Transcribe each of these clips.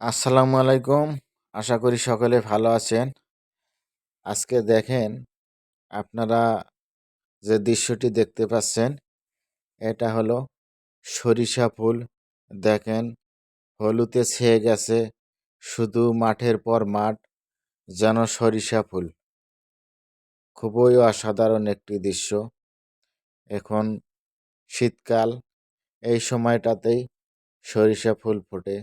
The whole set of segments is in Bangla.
আসসালামু আলাইকুম। আশা করি সকলে ভালো আছেন। আজকে দেখেন, আপনারা যে দৃশ্যটি দেখতে পাচ্ছেন, এটা হলো সরিষা ফুল। দেখেন, হলুদে ছেয়ে গেছে, শুধু মাঠের পর মাঠ, যেন সরিষা ফুল। খুবই অসাধারণ একটি দৃশ্য। এখন শীতকাল, এই সময়টাতেই সরিষা ফুল ফোটে।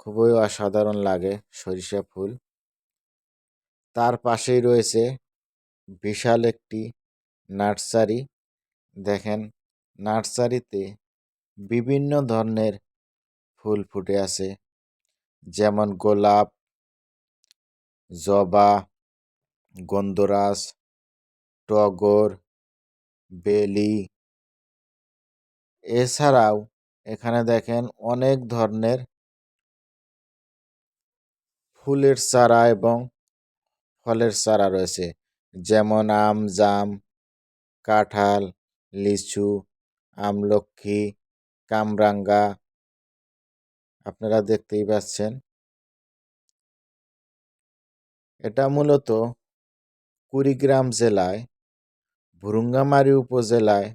খুবই অসাধারণ লাগে সরিষা ফুল। তার পাশেই রয়েছে বিশাল একটি নার্সারি। দেখেন, নার্সারিতে বিভিন্ন ধরনের ফুল ফুটে আছে। যেমন গোলাপ, জবা, গন্ধরাজ, টগর, বেলি। এছাড়াও এখানে দেখেন অনেক ধরনের ফুলের চারা এবং ফলের চারা রয়েছে। যেমন আম, জাম, কাঁঠাল, লিচু, আমলক্ষী, কামরাঙ্গা, আপনারা দেখতেই পাচ্ছেন। এটা মূলত কুড়িগ্রাম জেলায়, ভুরুঙ্গামারী উপজেলায়,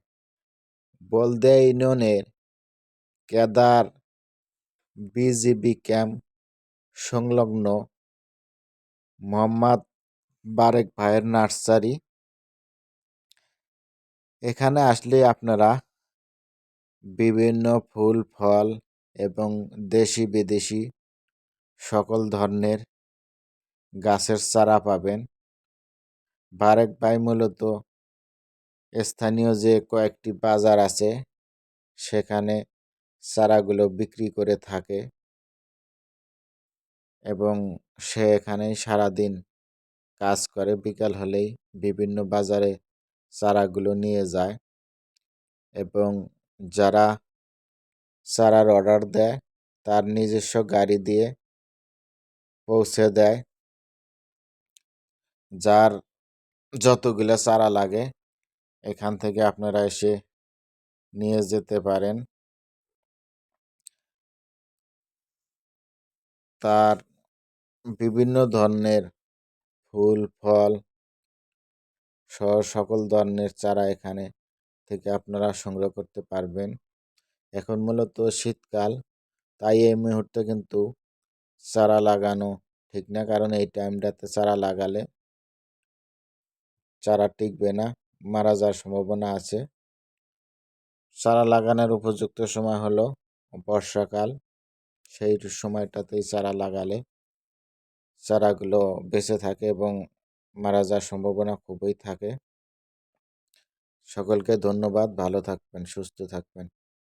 বলদে ইউনিয়নের কেদার বিজিবি ক্যাম্প সংলগ্ন মোহাম্মদ বারেক ভাইয়ের নার্সারি। এখানে আসলে আপনারা বিভিন্ন ফুল, ফল এবং দেশি বিদেশি সকল ধরনের গাছের চারা পাবেন। বারেক ভাই মূলত স্থানীয় যে কয়েকটি বাজার আছে, সেখানে চারাগুলো বিক্রি করে থাকে। এবং সে এখানেই সারাদিন কাজ করে। বিকাল হলেই বিভিন্ন বাজারে চারাগুলো নিয়ে যায় এবং যারা চারার অর্ডার দেয়, তার নিজস্ব গাড়ি দিয়ে পৌঁছে দেয়। যার যতগুলো চারা লাগে, এখান থেকে আপনারা এসে নিয়ে যেতে পারেন। তার বিভিন্ন ধরনের ফুল, ফল সহ সকল ধরনের চারা এখানে থেকে আপনারা সংগ্রহ করতে পারবেন। এখন মূলত শীতকাল, তাই এই মুহূর্তে কিন্তু চারা লাগানো ঠিক না। কারণ এই টাইমটাতে চারা লাগালে চারা টিকবে না, মারা যাওয়ার সম্ভাবনা আছে। চারা লাগানোর উপযুক্ত সময় হলো বর্ষাকাল, সেই সময়টাতেই চারা লাগালে চারাগুলো বেঁচে থাকে এবং মারা যাওয়ার সম্ভাবনা খুবই থাকে। সকলকে ধন্যবাদ, ভালো থাকবেন, সুস্থ থাকবেন।